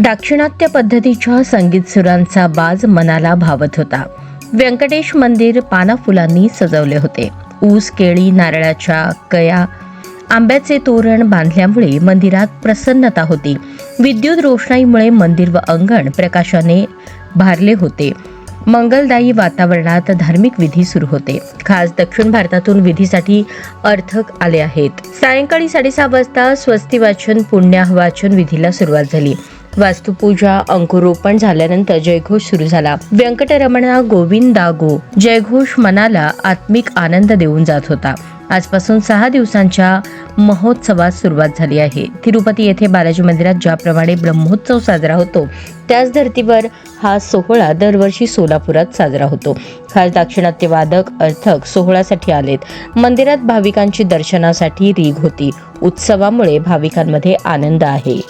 दाक्षिणात्य पद्धतीच्या संगीत सुरांचा बाज मनाला भावत होता. व्यंकटेश मंदिर पाना फुलांनी सजवले होते. ऊस केळी नारळाच्या कया आंब्याचे तोरण बांधल्यामुळे मंदिरात प्रसन्नता होती. विद्युत रोषणाईमुळे मंदिर व अंगण प्रकाशाने भारले होते. मंगलदायी वातावरणात धार्मिक विधी सुरू होते. खास दक्षिण भारतातून विधीसाठी अर्थक आले आहेत. सायंकाळी साडेसहा वाजता स्वस्ती वाचन पुण्याहवाचन विधीला सुरुवात झाली. वास्तुपूजा अंकुरोपण झाल्यानंतर जयघोष सुरू झाला. व्यंकटरमणा गोविंदा गो. जयघोष मनाला आत्मिक आनंद देऊन जात होता. आजपासून सहा दिवसांच्या महोत्सवात सुरुवात झाली आहे. तिरुपती येथे बालाजी मंदिरात ज्याप्रमाणे ब्रह्मोत्सव साजरा होतो त्याच धर्तीवर हा सोहळा दरवर्षी सोलापुरात साजरा होतो. खास दाक्षिणात्य वादक अर्थक सोहळ्यासाठी आलेत. मंदिरात भाविकांची दर्शनासाठी रीघ होती. उत्सवामुळे भाविकांमध्ये आनंद आहे.